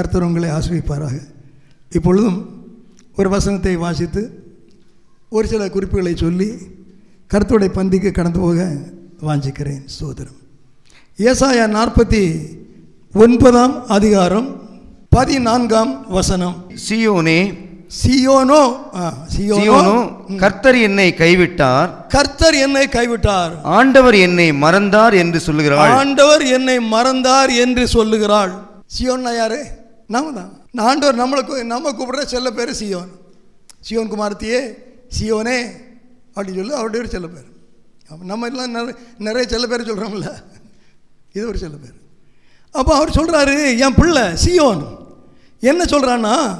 கர்த்தர் உங்களை ஆசிரிப்பாராக இப்பொழுதும் ஒரு வசனத்தை வாசித்து ஒரு சில குறிப்புகளை சொல்லி கர்த்தருடைய பந்திக்கு கடந்து போக வாஞ்சிக்கிறேன் சோதரம் ஏசாயா நாற்பத்தி ஒன்பதாம் அதிகாரம் பதினான்காம் வசனம். சியோனே சியோனோ சியோனோ. கர்த்தர் என்னை கைவிட்டார். கர்த்தர் என்னை கைவிட்டார். ஆண்டவர் என்னை மறந்தார் என்று சொல்லுகிறாள். ஆண்டவர் என்னை மறந்தார் என்று சொல்லுகிறாள். சியோன்னா யாரு? நாம தான் நான் ஆண்டவர் நம்மளை கூ- நம்ம கூப்பிடுற செல்ல பேர் சியோன். சியோன் குமார்த்தியே சியோனே அப்படின்னு சொல்லி அவருடைய ஒரு செல்ல பேர். நம்ம எல்லாம் நிறைய நிறைய செல்ல பேர் சொல்கிறோம்ல இது ஒரு செல்ல பேர். அப்போ அவர் சொல்கிறாரு என் பிள்ளை சியோன். என்ன சொல்கிறான்னா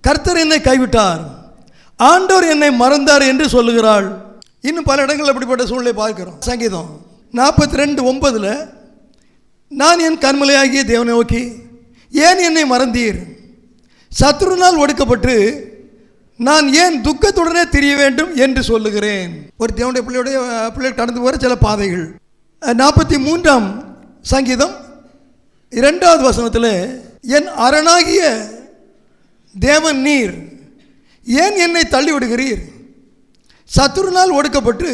கர்த்தர் என்னை கைவிட்டார். ஆண்டவர் என்னை மறந்தார் என்று சொல்லுகிறாள். இன்னும் பல இடங்கள் அப்படிப்பட்ட சூழ்நிலை பார்க்கிறோம். சங்கீதம் நாற்பத்தி ரெண்டு ஒன்பதில் நான் என் கண்மலையாகிய தேவனை நோக்கி ஏன் என்னை மறந்தீர்? சத்ருனால் ஒடுக்கப்பட்டு நான் ஏன் துக்கத்துடனே தெரிய வேண்டும் என்று சொல்லுகிறேன். ஒரு தேவனுடைய பிள்ளையுடைய பிள்ளை கடந்து போகிற சில பாதைகள். நாற்பத்தி மூன்றாம் சங்கீதம் இரண்டாவது வசனத்தில் என் அரணாகிய தேவன் நீர் ஏன் என்னை தள்ளி விடுகிறீர் சத்துருனால் ஒடுக்கப்பட்டு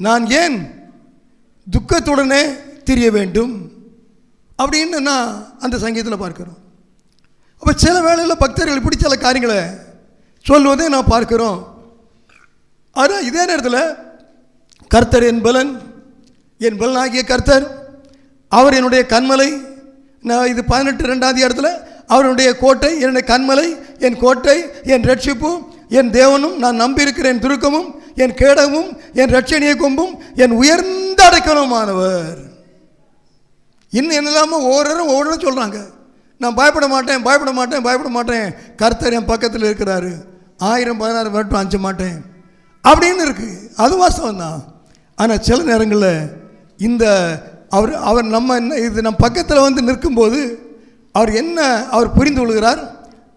நான் ஏன் துக்கத்துடனே திரிய வேண்டும்? அப்படின்னு நான் அந்த சங்கீதத்தில் பார்க்குறோம். அப்போ சில வேளையில் பக்தர்கள் இப்படி சில காரியங்களை சொல்வதை நான் பார்க்குறோம். ஆனால் இதே நேரத்தில் கர்த்தர் என் பலன் என் பலனாகிய கர்த்தர் அவர் என்னுடைய கண்மலை நான் இது பதினெட்டு ரெண்டாவது இடத்துல அவருடைய கோட்டை என்னுடைய கண்மலை என் கோட்டை என் ரட்சிப்பு என் தேவனும் நான் நம்பியிருக்கிற என் துருக்கமும் என் கேடமும் என் ரட்சணிய கொம்பும் என் உயர்ந்த அடைக்கலமானவர். இன்னும் என்னெல்லாமோ ஒவ்வொருவரும் ஒவ்வொன்றும் சொல்கிறாங்க நான் பயப்பட மாட்டேன் பயப்பட மாட்டேன் பயப்பட மாட்டேன். கர்த்தர் என் பக்கத்தில் இருக்கிறாரு. ஆயிரம் பதினாறு வரட்டும் அஞ்ச மாட்டேன். அப்படின்னு இருக்குது அது வாஸ்தவம் தான் ஆனால் சில நேரங்களில் இந்த அவர் அவர் நம்ம என்ன இது நம்ம பக்கத்தில் வந்து நிற்கும்போது அவர் என்ன அவர் புரிந்து கொள்கிறார்?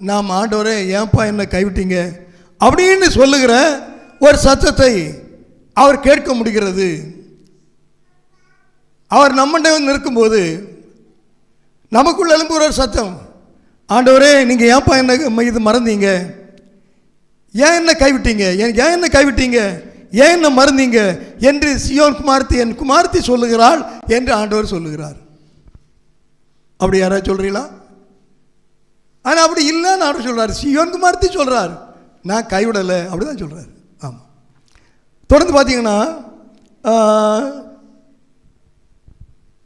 நாம் ஆண்டவரே ஏன்பா என்னை கைவிட்டீங்க? அப்படின்னு சொல்லுகிற ஒரு சத்தத்தை அவர் கேட்க முடிகிறது. அவர் நம்மகிட்ட வந்து நிற்கும்போது நமக்குள்ள எழும்புகிற ஒரு சத்தம். ஆண்டவரே நீங்கள் ஏன்ப்பா என்ன இது மறந்தீங்க? ஏன் என்ன கைவிட்டீங்க? ஏன் ஏன் என்ன கைவிட்டீங்க? ஏன் என்ன மறந்தீங்க? என்று சியோன் குமார்த்தி என் குமார்த்தி சொல்லுகிறாள் என்று ஆண்டவர் சொல்லுகிறார். அப்படி யாராவது சொல்கிறீங்களா ஆனால் அப்படி இல்லைன்னு ஆண்டவர் சொல்கிறார் சியோன் குமார்த்தி சொல்கிறார் நான் கைவிடலை அப்படி தான் சொல்கிறார் ஆமாம் தொடர்ந்து பார்த்தீங்கன்னா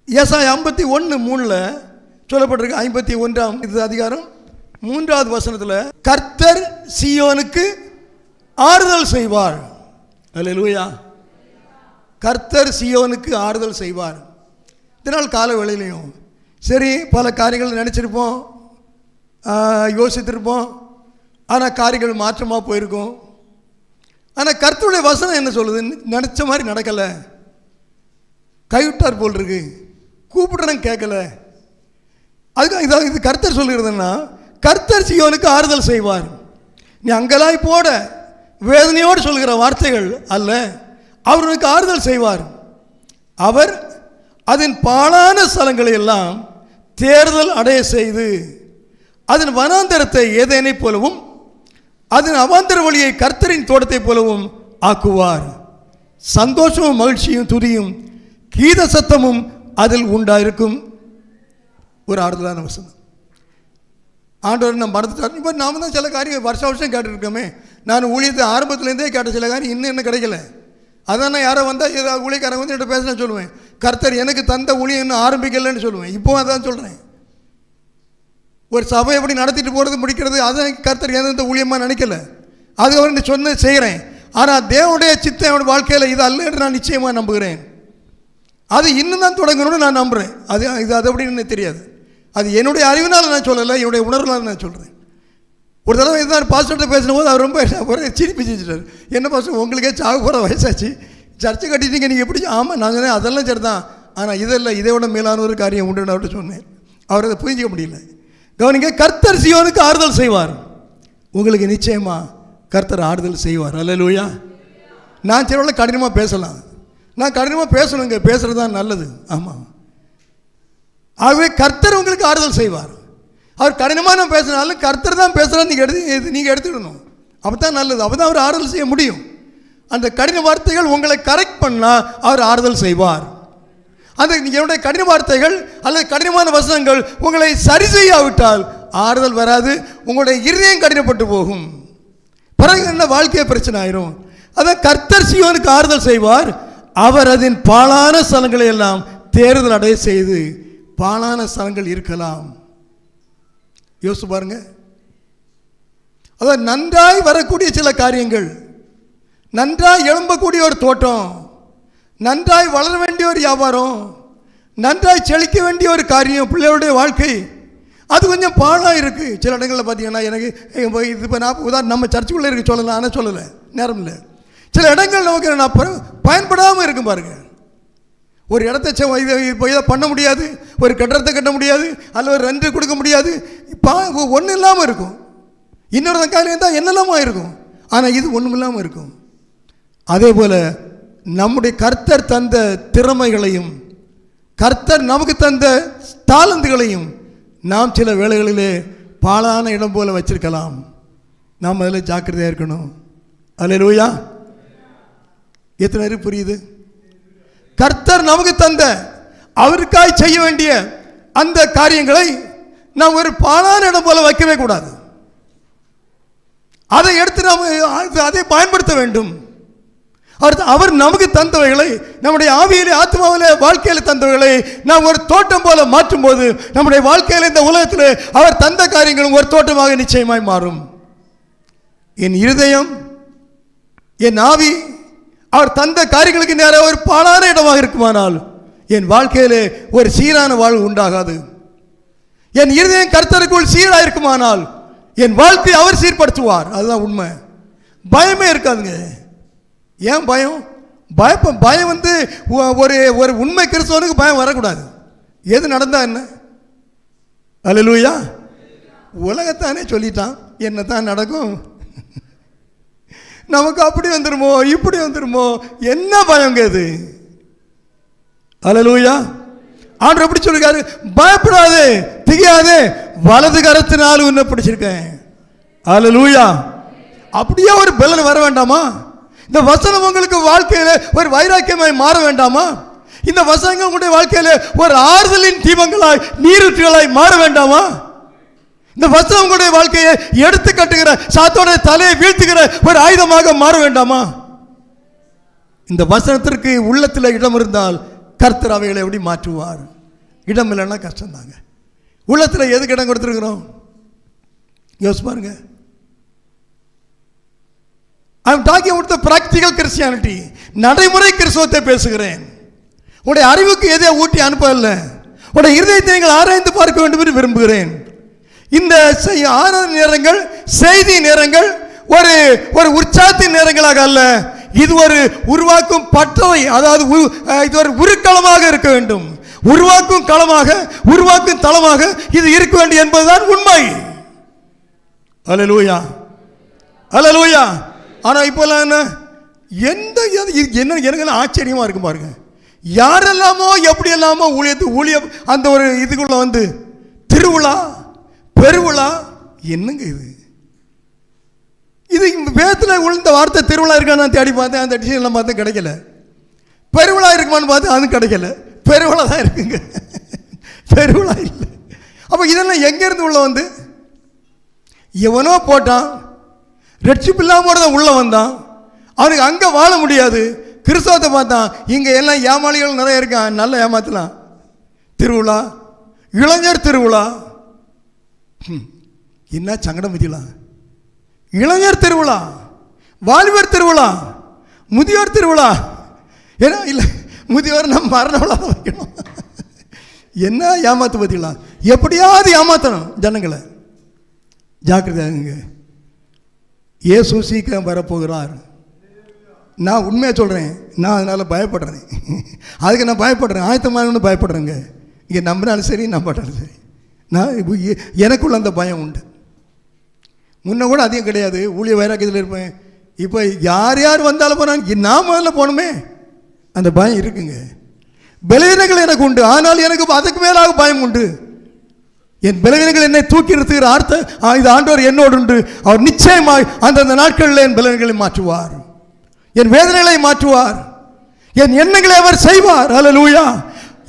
ஏசாய் ஐம்பத்தி ஒன்று மூணில் சொல்லப்பட்டிருக்கு. ஐம்பத்தி ஒன்றாம் இது அதிகாரம். மூன்றாவது வசனத்தில் கர்த்தர் சியோனுக்கு ஆறுதல் செய்வார். அல்லேலூயா கர்த்தர் சியோனுக்கு ஆறுதல் செய்வார். இதனால் கால வேளையிலையும் சரி பல காரியங்கள் நினச்சிருப்போம். யோசித்திருப்போம். ஆனால் காரியங்கள் மாற்றமாக போயிருக்கும். ஆனால் கர்த்தருடைய வசனம் என்ன சொல்லுது நினச்ச மாதிரி நடக்கலை. கைவிட்டார் போல் இருக்குது கூப்பிடுறேன் கேட்கல அதுக்கு இதாக இது கர்த்தர் சொல்கிறதுன்னா கர்த்தர் சியோனுக்கு ஆறுதல் செய்வார். நீ அங்கலாய் போட வேதனையோடு சொல்கிற வார்த்தைகள் அல்ல அவர் உனக்கு ஆறுதல் செய்வார். அவர் அதன் பாழான ஸ்தலங்களை எல்லாம் தேர்தல் அடைய செய்து அதன் வனாந்தரத்தை ஏதேனைப் போலவும் அதன் அவாந்தர வழியை கர்த்தரின் தோட்டத்தைப் போலவும் ஆக்குவார். சந்தோஷமும் மகிழ்ச்சியும் துதியும் கீத சத்தமும் அதில் உண்டாயிருக்கும் ஒரு ஆறுதலான வசனம். ஆண்டவர் நம்ம மறந்துட்டார். இப்போ நாம தான் சில காரியம் வருஷ வருஷம் கேட்டுருக்கோமே நான் ஊழியத்தை ஆரம்பத்துலேருந்தே கேட்ட சில காரியம் இன்னும் என்ன கிடைக்கல. அதான் நான் யாரோ வந்தால் ஏதாவது ஊழியக்காரங்க வந்து என்கிட்ட பேசினா சொல்லுவேன். கர்த்தர் எனக்கு தந்த ஊழியம் இன்னும் ஆரம்பிக்கலைன்னு சொல்லுவேன். இப்போ அதான் சொல்கிறேன் ஒரு சபை எப்படி நடத்திட்டு போகிறது முடிக்கிறது அதை கர்த்தர் எந்த ஊழியமாக நினைக்கல. அது அவர் நீ செய்கிறேன் ஆனால் தேவனுடைய சித்தம் என்னோட வாழ்க்கையில் இது அல்ல என்று நான் நிச்சயமாக நம்புகிறேன். அது இன்னும் தான் தொடங்கணும்னு நான் நம்புகிறேன் அது இது அது அப்படின்னு எனக்கு தெரியாது. அது என்னுடைய அறிவினால் நான் சொல்லலை என்னுடைய உணர்வுனால நான் சொல்கிறேன் ஒரு தடவை இதுதான் பாஸ்டர்கிட்ட பேசினபோது அவர் ரொம்ப சிரிப்பு செஞ்சிட்டார் என்ன பாஸ்டர் உங்களுக்கே சாக போகிற வயசாச்சு. சர்ச்சை கட்டிட்டீங்க நீங்கள் எப்படி? ஆமாம் நான் சொன்னேன் அதெல்லாம் சரி தான் ஆனால் இதெல்லாம் இதை விட மேலான ஒரு காரியம் உண்டு அவர்கிட்ட சொன்னேன். அவர் அதை புரிஞ்சிக்க முடியல. கவனிங்க கர்த்தர் சியோனுக்கு ஆறுதல் செய்வார். உங்களுக்கு நிச்சயமா கர்த்தர் ஆறுதல் செய்வார். அல்லேலூயா நான் சில கடினமாக பேசலாம். நான் கடினமாக பேசணுங்க பேசுகிறது தான் நல்லது. ஆமாம் ஆகவே கர்த்தர் உங்களுக்கு ஆறுதல் செய்வார். அவர் கடினமான பேசினாலும் கர்த்தர் தான் பேசுகிறார் நீங்கள் எடுத்து நீங்கள் எடுத்துக்கணும் அப்போ தான் நல்லது. அப்போ தான் அவர் ஆறுதல் செய்ய முடியும். அந்த கடின வார்த்தைகள் உங்களை கரெக்ட் பண்ணால் அவர் ஆறுதல் செய்வார். அந்த என்னுடைய கடின வார்த்தைகள் அல்லது கடினமான வசனங்கள் உங்களை சரி செய்யாவிட்டால் ஆறுதல் வராது உங்களுடைய இருதயம் கடினப்பட்டு போகும். பிறகு என்ன? வாழ்க்கையே பிரச்சனை ஆயிரும். அதான் கர்த்தர் சியோனுக்கு ஆறுதல் செய்வார். அவர் அதன் பாழான ஸ்தலங்களை எல்லாம் தேர்தல் அடைய செய்து பாழான ஸ்தலங்கள் இருக்கலாம். யோசிச்சு பாருங்க. அதான் நன்றாய் வரக்கூடிய சில காரியங்கள் நன்றாய் எழும்பக்கூடிய ஒரு தோட்டம் நன்றாய் வளர வேண்டிய ஒரு வியாபாரம் நன்றாய் செழிக்க வேண்டிய ஒரு காரியம் பிள்ளையோடைய வாழ்க்கை அது கொஞ்சம் பாழாக இருக்குது சில இடங்களில் பார்த்தீங்கன்னா எனக்கு இது இப்போ நான் உதாரணம் நம்ம சர்ச்சுக்குள்ளே இருக்க சொல்லலாம் ஆனால் சொல்லலை நேரம் இல்லை. சில இடங்கள் நமக்கு நான் பயன்படாமல் இருக்கும் பாருங்க. ஒரு இடத்த இப்போ இதை பண்ண முடியாது ஒரு கட்டடத்தை கட்ட முடியாது அல்ல ஒரு ரெண்டு கொடுக்க முடியாது பா ஒன்றும் இல்லாமல் இருக்கும். இன்னொரு காரியம் இருந்தால் என்னெல்லாமா இருக்கும் ஆனால் இது ஒன்றும் இல்லாமல் இருக்கும். அதே போல் நம்முடைய கர்த்தர் தந்த திறமைகளையும் கர்த்தர் நமக்கு தந்த தாளந்துகளையும் நாம் சில வேளைகளிலே பாழான இடம் போல் வச்சிருக்கலாம். நாம் அதில் ஜாக்கிரதையாக இருக்கணும். அல்லேலூயா. எத்தனை பேருக்கு புரியுது? கர்த்தர் நமக்கு தந்த அவருக்காய் செய்ய வேண்டிய அந்த காரியங்களை நாம் ஒரு பாலான இடம் போல வைக்கவே கூடாது. அதை எடுத்து நாம் அதை பயன்படுத்த வேண்டும். அவர் அவர் நமக்கு தந்தவைகளை நம்முடைய ஆவியிலே ஆத்மாவிலே வாழ்க்கையில் தந்தவைகளை நாம் ஒரு தோட்டம் போல மாற்றும் போது நம்முடைய வாழ்க்கையில் இந்த உலகத்தில் அவர் தந்த காரியங்களும் ஒரு தோட்டமாக நிச்சயமாய் மாறும். என் இருதயம் என் ஆவி அவர் தந்த காரியங்களுக்கு நேராக ஒரு பாழான இடமாக இருக்குமானால் என் வாழ்க்கையிலே ஒரு சீரான வாழ்வு உண்டாகாது. என் இருதயம் கர்த்தருக்குள் சீராக இருக்குமானால் என் வாழ்க்கையை அவர் சீர்படுத்துவார். அதுதான் உண்மை. பயமே இருக்காதுங்க. ஏன் பயம்? பயப்ப பயம் வந்து ஒரு ஒரு உண்மை கிறிஸ்தவனுக்கு பயம் வரக்கூடாது. எது நடந்தா என்ன? அல்லேலூயா உலகத்தானே சொல்லிட்டான் என்ன தான் நடக்கும்? நமக்கு அப்படி வந்துருமோ இப்படி வந்துருமோ? என்ன பயங்க இது? அலலூயா ஆண்டு எப்படி சொல்லிருக்காரு பயப்படாதே திகையாதே. வலது கரத்தினால் உன்னை பிடிச்சிருக்கேன். அலலூயா அப்படியே ஒரு பலன் வர வேண்டாமா? இந்த வசனம் உங்களுக்கு வாழ்க்கையில் ஒரு வைராக்கியமாய் மாற வேண்டாமா? இந்த வசனங்கள் உங்களுடைய வாழ்க்கையில் ஒரு ஆறுதலின் தீபங்களாய் நீரூற்றுகளாய் மாற வேண்டாமா? இந்த வசனம் உங்களுடைய வாழ்க்கையை எடுத்து கட்டுகிற சாத்தோட தலையை வீழ்த்துகிற ஒரு ஆயுதமாக மாற வேண்டாமா? இந்த வசனத்திற்கு உள்ளத்தில் இடம் இருந்தால் கர்த்தர் அவைகளை எப்படி மாற்றுவார்? இடம் இல்லைன்னா கஷ்டம்தாங்க. உள்ளத்தில் எதுக்கு இடம் கொடுத்துருக்குறோம்? யோசி பாருங்க. I am talking about the practical Christianity நடைமுறை கிறிஸ்தவத்தை பேசுகிறேன். உடைய அறிவுக்கு எதையை ஊட்டி அனுப்பவில்லை. உடைய இருதயத்தை நீங்கள் ஆராய்ந்து பார்க்க வேண்டும் என்று விரும்புகிறேன். இந்த செய்- நேரங்கள் செய்தி நேரங்கள் ஒரு ஒரு உற்சாகத்தின் நேரங்களாக அல்ல. இது ஒரு உருவாக்கும் பற்றவை அதாவது இது ஒரு உருக்களமாக இருக்க வேண்டும். உருவாக்கும் களமாக உருவாக்கும் தளமாக இது இருக்க வேண்டும் என்பதுதான் உண்மை. அல்ல லூயா அல்ல லூயா ஆனால் இப்போல்லாம் என்ன? எந்த இது என்ன எனக்கு ஆச்சரியமாக இருக்கும் பாருங்க. யாரெல்லாமோ எப்படி எல்லாமோ ஊழியத்து ஊழிய அந்த ஒரு இதுக்குள்ள வந்து திருவிழா பெருவிழா? என்னங்க இது? இது இந்த வேதத்தில் உள்ள வார்த்தை திருவிழா இருக்கான்னு நான் தேடி பார்த்தேன். அந்த டிசைன்லாம் பார்த்தேன் கிடைக்கல. பெருவிழா இருக்குமான்னு பார்த்தேன் அதுவும் கிடைக்கல. பெருவிழா தான் இருக்குங்க. பெருவிழா இல்லை. அப்போ இதெல்லாம் எங்கேருந்து உள்ள வந்து? எவனோ போட்டான். ரட்சிப்பு இல்லாமல் உள்ளே வந்தான். அவனுக்கு அங்கே வாழ முடியாது. கிறிஸ்தவத்தை பார்த்தான். இங்கே எல்லாம் ஏமாளிகள் நிறைய இருக்கான் நல்லா ஏமாத்தலாம். திருவிழா. இளைஞர் திருவிழா. என்ன சங்கடம் பற்றிலாம் இளைஞர் திருவிழா வாலிபர் திருவிழா முதியோர் திருவிழா. ஏன்னா இல்லை முதியோர் நம்ம மரண விழா வைக்கணும்? என்ன ஏமாத்து பார்த்தீங்களா எப்படியாவது ஏமாத்தணும் ஜனங்களை. ஜாக்கிரதையாகுங்க ஏசு சீக்கிரம் வரப்போகிறார். நான் உண்மையாக சொல்கிறேன் நான் அதனால் பயப்படுறேன். அதுக்கு நான் பயப்படுறேன். ஆயத்தமானு பயப்படுறேங்க. இங்கே நம்பினாலும் சரி நம்பாட்டாலும் சரி. நான் இப்போ எனக்குள்ள அந்த பயம் உண்டு. முன்ன கூட அதிகம் கிடையாது. ஊழிய வைராக்கியத்தில் இருப்பேன். இப்போ யார் யார் வந்தாலும் போனாலும் நான் முதல்ல போகணுமே. அந்த பயம் இருக்குங்க. பலவீனங்கள் எனக்கு உண்டு. ஆனால் எனக்கு அதுக்கு மேலாக பயம் உண்டு. என் பலவீனங்கள் என்னை தூக்கி நிறுத்துகிற அர்த்த ஆ, இது ஆண்டவர் என்னோடு உண்டு. அவர் நிச்சயமாய் அந்தந்த நாட்களில் என் பலவீனங்களை மாற்றுவார். என் வேதனைகளை மாற்றுவார். என் எண்ணங்களை அவர் செய்வார். அல்லேலூயா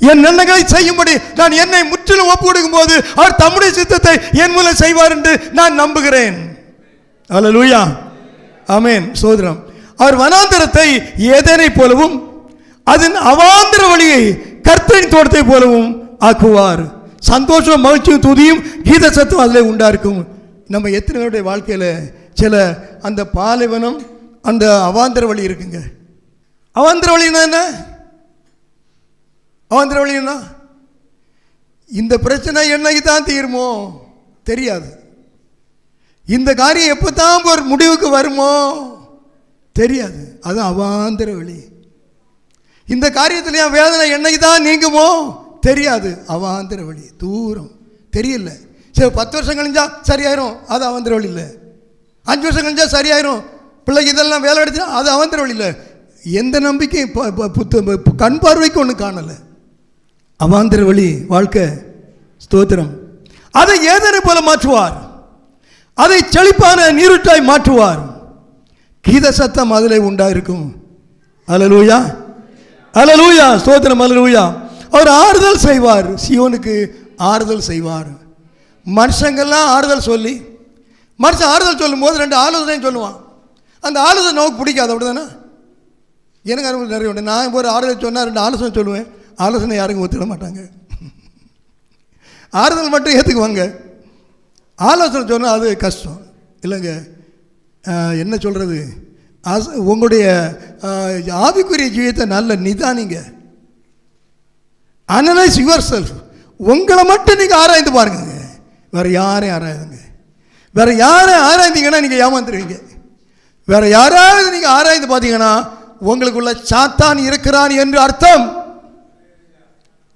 என் நன்மைகளை செய்யும்படி நான் என்னை முற்றிலும் ஒப்பு கொடுக்கும் போது அவர் தம்முடைய சித்தத்தை என் மூலம் செய்வார் என்று நான் நம்புகிறேன். அல்லேலூயா ஆமேன் சோதரம் அவர் வனாந்தரத்தை ஏதேனை போலவும் அதன் அவாந்திர வழியை கர்த்தரின் தோட்டத்தை போலவும் ஆக்குவார். சந்தோஷம் மகிழ்ச்சியும் துதியும் கீத சத்தம் அதில் உண்டா இருக்கும் நம்ம எத்தனை பேருடைய வாழ்க்கையில் சில அந்த பாலைவனம் அந்த அவாந்திர வழி இருக்குங்க. அவாந்திர வழின்னா என்ன? அவாந்திர வழின்னா இந்த பிரச்சனை என்னைக்கு தான் தீருமோ? தெரியாது. இந்த காரியம் எப்போ தான் ஒரு முடிவுக்கு வருமோ? தெரியாது. அது அவாந்திர வழி இந்த காரியத்தில் என் வேதனை என்னைக்கு தான் நீங்குமோ? தெரியாது. அவாந்திர வழி தூரம். தெரியல. சரி பத்து வருஷம் கழிஞ்சா சரியாயிரும். அது அவாந்திர வழி இல்லை. அஞ்சு வருஷம் கழிஞ்சா சரியாயிரும். பிள்ளைக்கு இதெல்லாம் வேலை எடுத்தா அது அவாந்திர வழி இல்லை. எந்த நம்பிக்கையும் கண் பார்வைக்கு ஒன்று காணலை. அவாந்திர வழி வாழ்க்கை ஸ்தோத்திரம். அதை ஏதனை போல மாற்றுவார். அதை செழிப்பான நீருட்டாய் மாற்றுவார். கீத சத்தம் அதிலே உண்டாயிருக்கும். அலலூயா அலலூயா ஸ்தோத்திரம் அலலூயா அவர் ஆறுதல் செய்வார். சியோனுக்கு ஆறுதல் செய்வார். மனுஷங்கள்லாம் ஆறுதல் சொல்லி மனுஷன் ஆறுதல் சொல்லும்போது ரெண்டு ஆலோசனையும் சொல்லுவான். அந்த ஆலோசனை நமக்கு பிடிக்காது அப்படிதானே? எனக்கு அனுபவம் நிறைய உண்டு. நான் ஒரு ஆறுதல் சொன்னால் ரெண்டு ஆலோசனை சொல்லுவேன். ஆலோசனை யாருக்கும் ஒத்துக்கிட மாட்டாங்க. ஆறுதல் மட்டும் ஏற்றுக்குவாங்க ஆலோசனை சொன்னால் அது கஷ்டம். இல்லைங்க. என்ன சொல்கிறது ஆஸ் உங்களுடைய ஆவிக்குரிய ஜீவியத்தை நல்ல நிதானிங்க. அனலைஸ் யுவர் செல்ஃப் உங்களை மட்டும் நீங்கள் ஆராய்ந்து பாருங்க. வேறு யாரையும் ஆராயுங்க வேறு யாரை ஆராய்ந்தீங்கன்னா நீங்கள் ஏமாந்துருவீங்க. வேறு யாராவது நீங்கள் ஆராய்ந்து பார்த்தீங்கன்னா உங்களுக்குள்ள சாத்தான் இருக்கிறான் என்று அர்த்தம்.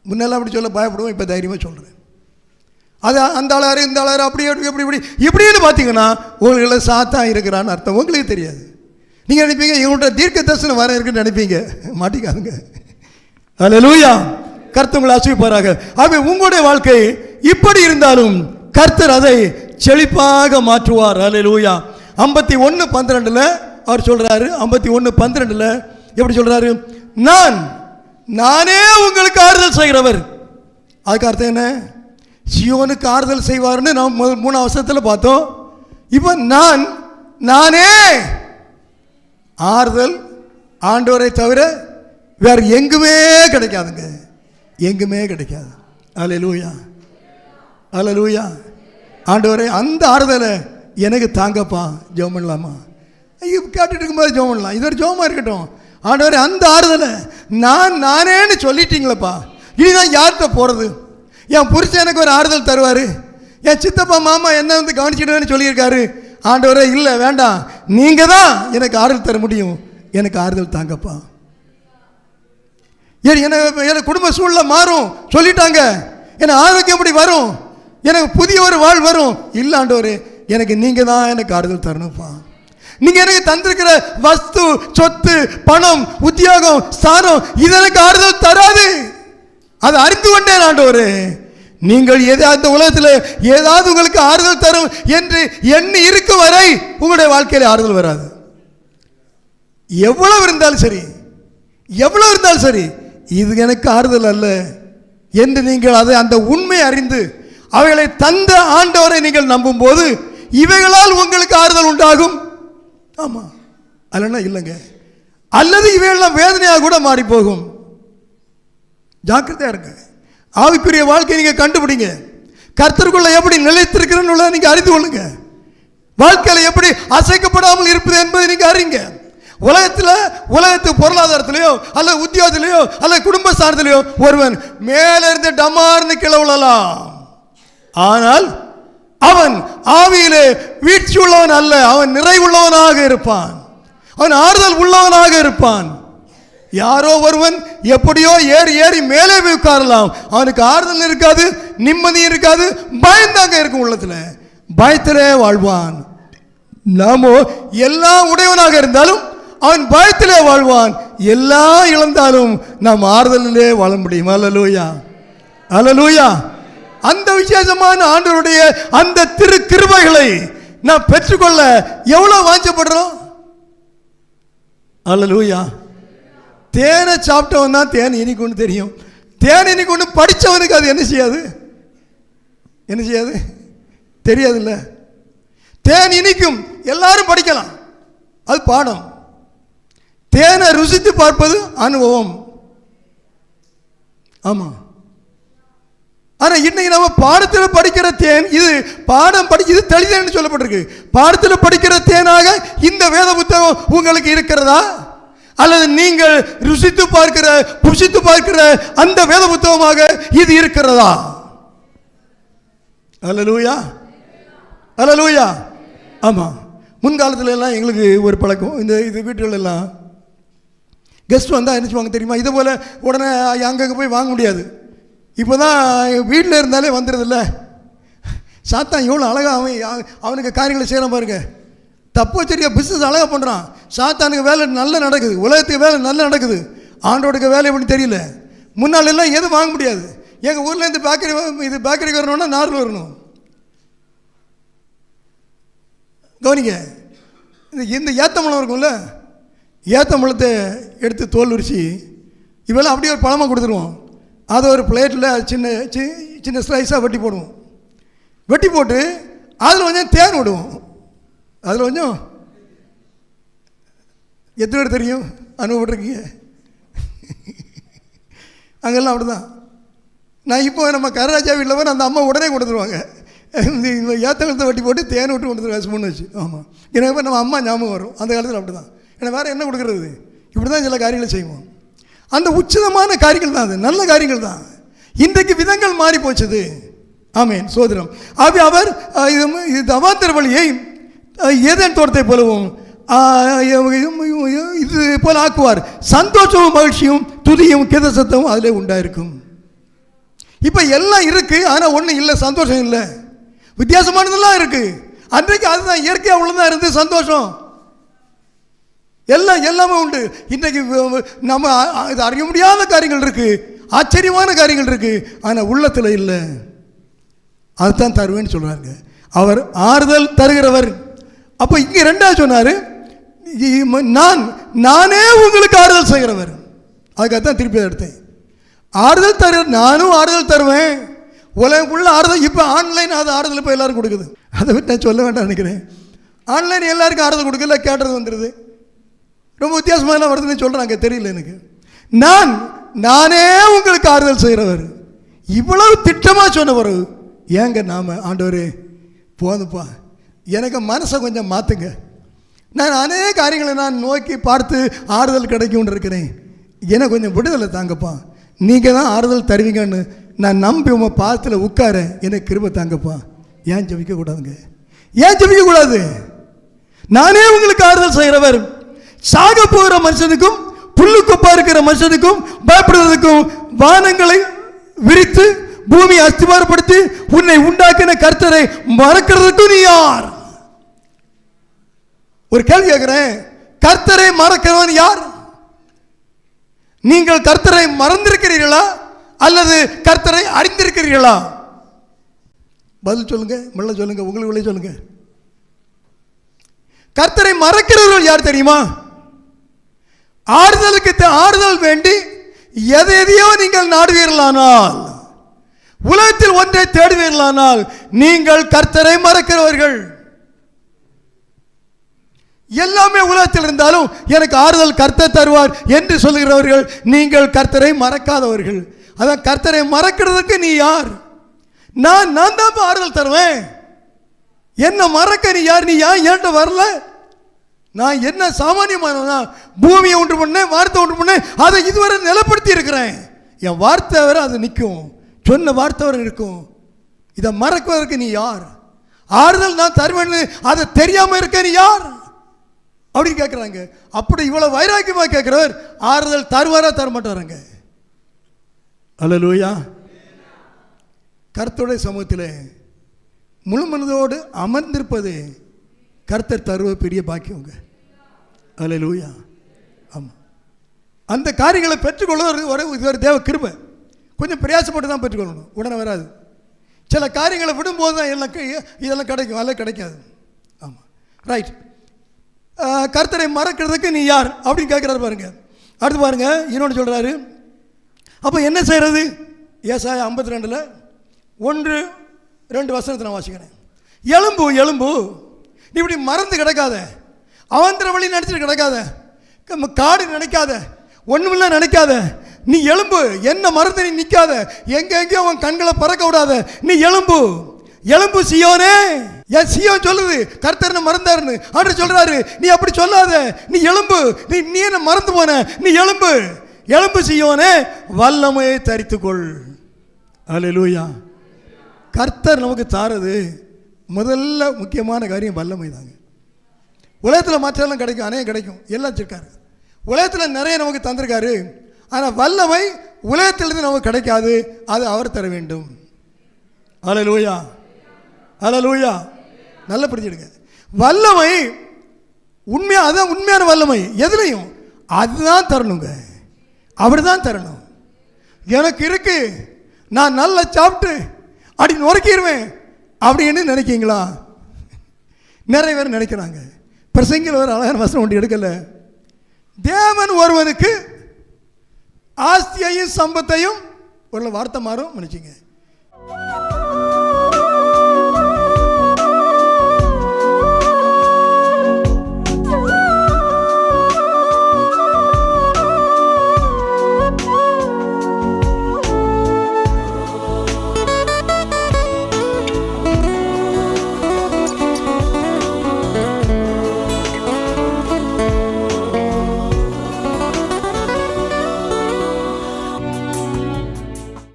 முன்னெல்லாம் அப்படி சொல்ல பயப்படுவோம் இப்போ தைரியமாக சொல்கிறேன் அது அந்த ஆளாரு இந்த ஆளாரு அப்படி அப்படி இப்படி இப்படி. இப்படின்னு பார்த்தீங்கன்னா உங்களுக்கு சாத்தான் இருக்கிறான்னு அர்த்தம். உங்களுக்கு தெரியாது. நீங்கள் நினைப்பீங்க இவங்கள்ட்ட தீர்க்க தரிசனம் வர இருக்குன்னு நினைப்பீங்க. மாட்டிக்காதுங்க. அல்லேலூயா கர்த்தர் உங்களை ஆசிரிப்பாராக ஆகவே உங்களுடைய வாழ்க்கை இப்படி இருந்தாலும் கர்த்தர் அதை செழிப்பாக மாற்றுவார். அல்லேலூயா ஐம்பத்தி ஒன்று பன்னிரெண்டில் அவர் சொல்கிறாரு ஐம்பத்தி ஒன்று பன்னிரெண்டில் எப்படி சொல்கிறாரு நான் நானே உங்களுக்கு ஆறுதல் செய்கிறவர். அதுக்கு அர்த்தம் என்ன? சியோனுக்கு ஆறுதல் செய்வார்னு நாம் முதல் மூணு அவசரத்தில் பார்த்தோம். இப்போ நான் நானே ஆறுதல் ஆண்டவரை தவிர வேறு எங்குமே கிடைக்காதுங்க. எங்குமே கிடைக்காது. அலே லூயா அல லூயா ஆண்டவரே அந்த ஆறுதலை எனக்கு தாங்கப்பா ஜெபம் பண்ணலாமா? ஐயோ கேட்டுட்டு இருக்கும்போது ஜெபம் பண்ணலாம். இது ஒரு ஜோமாக இருக்கட்டும். ஆண்டவர் அந்த ஆறுதலை நான் நானேன்னு சொல்லிட்டீங்களப்பா. இனிதான் யார்கிட்ட போகிறது என் புருஷன் எனக்கு ஒரு ஆறுதல் தருவார். என் சித்தப்பா மாமா என்ன வந்து கவனிச்சிடுவேன்னு சொல்லியிருக்காரு. ஆண்டவரே இல்லை வேண்டாம். நீங்கள் தான் எனக்கு ஆறுதல் தர முடியும். எனக்கு ஆறுதல் தாங்கப்பா. ஏன் எனக்கு எனக்கு குடும்ப சூழ்நிலை மாறும். சொல்லிட்டாங்க. எனக்கு ஆரோக்கியம் எப்படி வரும்? எனக்கு புதிய ஒரு வாழ் வரும். இல்லை ஆண்டவர் எனக்கு நீங்கள் தான் எனக்கு ஆறுதல் தரணும்ப்பா. நீங்கள் எனக்கு தந்திருக்கிற வஸ்து சொத்து பணம் உத்தியோகம் ஸ்தானம் இது எனக்கு ஆறுதல் தராது. அதை அறிந்து கொண்டேன் ஆண்டவர் நீங்கள் ஏதாவது உலகத்தில் ஏதாவது உங்களுக்கு ஆறுதல் தரும் என்று எண்ணி இருக்கும் வரை உங்களுடைய வாழ்க்கையில் ஆறுதல் வராது. எவ்வளவு இருந்தாலும் சரி எவ்வளவு இருந்தாலும் சரி இது எனக்கு ஆறுதல் அல்ல என்று நீங்கள் அதை அந்த உண்மை அறிந்து அவைகளை தந்த ஆண்டவரை நீங்கள் நம்பும்போது இவைகளால் உங்களுக்கு ஆறுதல் உண்டாகும். ஆமாம் அல்லனா இல்லைங்க. அல்லது இவையெல்லாம் வேதனையாக கூட மாறி போகும் ஜாக்கிரதையாக இருங்க. ஆவிக்குரிய வாழ்க்கையை நீங்கள் கண்டுபிடிங்க. கர்த்தருக்குள்ள எப்படி நிலைத்திருக்கிறேன்னு உள்ளதை அறிந்து கொள்ளுங்க. வாழ்க்கையில் எப்படி அசைக்கப்படாமல் இருப்பது என்பதை நீங்கள் அறிங்க. உலகத்தில் உலகத்து பொருளாதாரத்திலையோ அல்ல உத்தியோகத்திலையோ அல்லது குடும்ப சார்ந்திலையோ ஒருவன் மேலே இருந்து டமார்ந்து கீழே ஆனால் அவன் ஆவியிலே வீழ்ச்சி உள்ளவன் அல்ல. அவன் நிறைவுள்ளவனாக இருப்பான். அவன் ஆறுதல் உள்ளவனாக இருப்பான். யாரோ ஒருவன் எப்படியோ ஏறி ஏறி மேலே போய் உட்காரலாம். அவனுக்கு ஆறுதல் இருக்காது நிம்மதி இருக்காது பயந்தாங்க இருக்கும் உள்ளத்தில். பயத்திலே வாழ்வான். நாமோ எல்லாம் உடையவனாக இருந்தாலும் அவன் பயத்திலே வாழ்வான். எல்லாம் இழந்தாலும் நாம் ஆறுதலிலே வாழ முடியும். அல்லலூயா. அல்லலூயா. அந்த விசேஷமான ஆண்டவருடைய அந்த திரு கிருபைகளை நான் பெற்றுக்கொள்ள எவ்வளவு வாஞ்சப்படுறோம்? அல்லலூயா. தேனை சாப்பிட்டவன் தான் தேன் இனிக்குன்னு தெரியும். தேன் இனிக்குன்னு படித்தவனுக்கு அது என்ன செய்யாது? என்ன செய்யாது? தெரியாதுல்ல. தேன் இனிக்கும் எல்லாரும் படிக்கலாம். அது பாடம். தேனை ருசித்து பார்ப்பது அனுபவம். ஆமாம் ஆனால் இன்னைக்கு நம்ம பாடத்தில் படிக்கிற தேன் இது பாடம் படி இது தெளிதேன்னு சொல்லப்பட்டிருக்கு. பாடத்தில் படிக்கிற தேனாக இந்த வேத புத்தகம் உங்களுக்கு இருக்கிறதா? அல்லது நீங்கள் ருசித்து பார்க்கிற புசித்து பார்க்கிற அந்த வேத புத்தகமாக இது இருக்கிறதா? அல்ல லூயா அல்ல லூயா ஆமாம் முன்காலத்துல எல்லாம் எங்களுக்கு ஒரு பழக்கம். இந்த இது வீட்டுகள் எல்லாம் கெஸ்ட் வந்தால் என்ன செய்வாங்க தெரியுமா? இது போல் உடனே அங்கங்கே போய் வாங்க முடியாது. இப்போ தான் வீட்டில் இருந்தாலே வந்துடுதில்ல சாத்தான் இவ்வளோ அழகாக அவன் அவனுக்கு காரியங்களை செய்கிறான் பாருங்க. தப்பு சரியா பிஸ்னஸ் அழகாக பண்ணுறான் சாத்தானுக்கு வேலை நல்லா நடக்குது. உலகத்துக்கு வேலை நல்லா நடக்குது. ஆண்டோடுக்கு வேலை எப்படி தெரியல. முன்னால் எல்லாம் எதுவும் வாங்க முடியாது. எங்கள் ஊர்லேருந்து பேக்கரி இது பேக்கரிக்கு வரணும்னா நார்மல் வரணும். கவனிங்க. இந்த இந்த ஏத்தம்பழம் இருக்கும்ல. ஏத்தம்பழத்தை எடுத்து தோல் உரிச்சு இவெல்லாம் அப்படியே ஒரு பழமாக கொடுத்துருவோம். அதை ஒரு பிளேட்டில் சின்ன சி- சின்ன ஸ்லைஸாக வெட்டி போடுவோம். வெட்டி போட்டு அதில் கொஞ்சம் தேன் விடுவோம். அதில் கொஞ்சம் எத்தனை பேர் தெரியும்? அனுபவப்பட்டிருக்கீங்க? அங்கெல்லாம் அப்படிதான். நான் இப்போ நம்ம கரராஜா வீட்டில் போய் அந்த அம்மா உடனே கொடுத்துருவாங்க இந்த ஏத்தங்கத்தை வட்டி போட்டு தேன் விட்டு கொண்டு வந்துருவாங்க ஸ்பூன் வச்சு. ஆமாம் எனக்கு நம்ம அம்மா ஞாபகம் வரும். அந்த காலத்தில் அப்படி தான் ஏன்னா வேறு என்ன கொடுக்குறது? இப்படி தான் சில காரியங்களை செய்வோம். அந்த உச்சிதமான காரியங்கள் தான் அது நல்ல காரியங்கள் தான். இன்றைக்கு விதங்கள் மாறி போச்சது. ஆமேன். சோதரம் ஆகவே அவர் இது இது வழியை அஹ், ஏதேன் தோட்டத்தை போலவும் இது போல ஆக்குவார். சந்தோஷமும் மகிழ்ச்சியும் துதியும் கித சத்தமும் அதிலே உண்டாயிருக்கும். இப்போ எல்லாம் இருக்குது ஆனால் ஒன்றும் இல்லை சந்தோஷம் இல்லை. வித்தியாசமானதெல்லாம் இருக்குது அன்றைக்கு அதுதான் இயற்கையாக உள்ளதாக இருந்து சந்தோஷம். எல்லாம் எல்லாமே உண்டு. இன்றைக்கு நம்ம இது அறிய முடியாத காரியங்கள் இருக்குது ஆச்சரியமான காரியங்கள் இருக்குது ஆனால் உள்ளத்தில் இல்லை. அதுதான் தருவேன்னு சொல்கிறாருங்க அவர் ஆறுதல் தருகிறவர். அப்போ இங்கே ரெண்டாவது சொன்னார். நான் நானே உங்களுக்கு ஆறுதல் செய்கிறவர். அதுக்காகத்தான் திருப்பி எடுத்தேன். ஆறுதல் தரு நானும் ஆறுதல் தருவேன். உலகக்குள்ள ஆறுதல் இப்போ ஆன்லைன் அது ஆறுதல் இப்போ எல்லாரும் கொடுக்குது. அதை விட்டு நான் சொல்ல வேண்டாம் நினைக்கிறேன். ஆன்லைன் எல்லாருக்கும் ஆறுதல் கொடுக்கல கேட்டது வந்துடுது ரொம்ப வித்தியாசமாக வருதுன்னு சொல்கிறாங்க தெரியல எனக்கு. நான் நானே உங்களுக்கு ஆறுதல் செய்கிறவர் இவ்வளவு திட்டமாக சொன்னவர். ஏங்க நாம் ஆண்டவரே போதுப்பா எனக்கு மனசை கொஞ்சம் மாற்றுங்க நான் அநேக காரியங்களை நான் நோக்கி பார்த்து ஆறுதல் கிடைக்கும்னு இருக்கிறேன். எனக்கு கொஞ்சம் விடுதலை தாங்கப்பா. நீங்கள் தான் ஆறுதல் தருவீங்கன்னு நான் நம்பி உங்கள் பாதத்தில் உட்கார எனக்கு கிருபை தாங்கப்பா. ஏன் ஜபிக்கக்கூடாதுங்க? ஏன் ஜபிக்கக்கூடாது? நானே உங்களுக்கு ஆறுதல் செய்கிறவர் சாக போகிற மனுஷனுக்கும் புல்லுக்குப்பா இருக்கிற மனுஷனுக்கும் பயப்படுறதுக்கும் வானங்களை விரித்து பூமியை அஸ்திவாரப்படுத்தி உன்னை உண்டாக்கின கர்த்தரை மறக்கிறதுக்கும் நீ யார்? ஒரு கேள்வி கேட்கிறேன். கர்த்தரை மறக்கிறவன் யார்? நீங்கள் கர்த்தரை மறந்திருக்கிறீர்களா? அல்லது கர்த்தரை அறிந்திருக்கிறீர்களா? பதில் சொல்லுங்க மெல்ல சொல்லுங்க உங்களுக்குள்ளே சொல்லுங்க. கர்த்தரை மறக்கிறவர்கள் யார் தெரியுமா? ஆறுதலுக்கு தே- ஆறுதல் வேண்டி எதை எதையோ நீங்கள் நாடுவீர்களானால் உலகத்தில் ஒன்றை தேடுவீர்களானால் நீங்கள் கர்த்தரை மறக்கிறவர்கள். எல்லாமே உலகத்தில் இருந்தாலும் எனக்கு ஆறுதல் கர்த்தர் தருவார் என்று சொல்லுகிறவர்கள் நீங்கள் கர்த்தரை மறக்காதவர்கள். அதான் கர்த்தரை மறக்கிறதுக்கு நீ யார்? நான் நான் தான் ஆறுதல் தருவேன். என்ன மறக்க நீ யார்? நீ ஏன் என்கிட்ட வரல? நான் என்ன சாமானியமானவனா? பூமியை ஒன்று பண்ணேன் வார்த்தை ஒன்று பண்ணேன் அதை இதுவரை நிலப்படுத்தி இருக்கிறேன். என் வார்த்தை வரை அது நிற்கும். சொன்ன வார்த்தை வரை இருக்கும். இதை மறக்குவதற்கு நீ யார்? ஆறுதல் நான் தருவேன்னு அதை தெரியாமல் இருக்க நீ யார்? அப்படின்னு கேட்குறாங்க அப்படி இவ்வளோ வைராக்கியமாக கேட்குறவர் ஆறுதல் தருவாரா தர மாட்டாருங்க அல்லலூயா கருத்துடைய சமூகத்தில் முழு மனதோடு அமர்ந்திருப்பது கர்த்தர் தருவ பெரிய பாக்கியங்க அல்லேலூயா ஆமாம் அந்த காரியங்களை பெற்றுக்கொள்ள ஒரு இது ஒரு தேவ கிருபை. கொஞ்சம் பிரயாசப்பட்டு தான் பெற்றுக்கொள்ளணும். உடனே வராது. சில காரியங்களை விடும்போது தான் எல்லாம் இதெல்லாம் கிடைக்கும். அதெல்லாம் கிடைக்காது. ஆமாம் ரைட் கர்த்தரை மறக்கிறதுக்கு நீ யார்? அப்படின்னு கேட்குறாரு பாருங்க. அடுத்து பாருங்க இன்னொன்று சொல்கிறாரு அப்போ என்ன செய்கிறது ஏசாய ஐம்பத்தி ரெண்டில் ஒன்று ரெண்டு வசனத்தை நான் வாசிக்கிறேன். எலும்பு எலும்பு நீ இப்படி மறந்து கிடக்காத. அவந்திர வழி நினச்சிட்டு கிடக்காத. காடு நினைக்காத. ஒன்றுமில்ல நினைக்காத. நீ எலும்பு என்ன மறந்து நீ நிற்காத எங்க எங்கேயோ உன் கண்களை பறக்க விடாத. நீ எலும்பு. எலும்பு சியோனே. என் சியோ சொல்லுது? கர்த்தர்னு மறந்தாருன்னு. ஆண்டு சொல்றாரு நீ அப்படி சொல்லாத. நீ எலும்பு. நீ நீ என்ன மறந்து போன? நீ எலும்பு. எலும்பு சியோனே. வல்லமையை தரித்துக்கொள். அல்லேலூயா கர்த்தர் நமக்கு தாரது. முதல்ல முக்கியமான காரியம் வல்லமை தாங்க உலகத்தில் மற்றெல்லாம் கிடைக்கும் அநேகம் கிடைக்கும். எல்லாம் வச்சுருக்காரு. உலகத்தில் நிறைய நமக்கு தந்திருக்காரு. ஆனால் வல்லமை உலகத்திலிருந்து நமக்கு கிடைக்காது. அது அவர் தர வேண்டும். அலலூயா அலலூயா நல்ல பிடிச்சிடுங்க வல்லமை உண்மையாக அதுதான் உண்மையான வல்லமை. எதுலையும்? அதுதான் தரணுங்க. அவர் தான் தரணும். எனக்கு இருக்கு. நான் நல்லா சாப்பிட்டு அப்படி நுரைக்கிடுவேன் அப்படின்னு நினைக்கிங்களா? நிறைய பேர் நினைக்கிறாங்க. பிரசங்கில் ஒரு அழகான வசனம் ஒன்று எடுக்கல. தேவன் ஒருவனுக்கு ஆஸ்தியையும் சம்பத்தையும் ஒரு வார்த்தை மாறும் நினைச்சிங்க.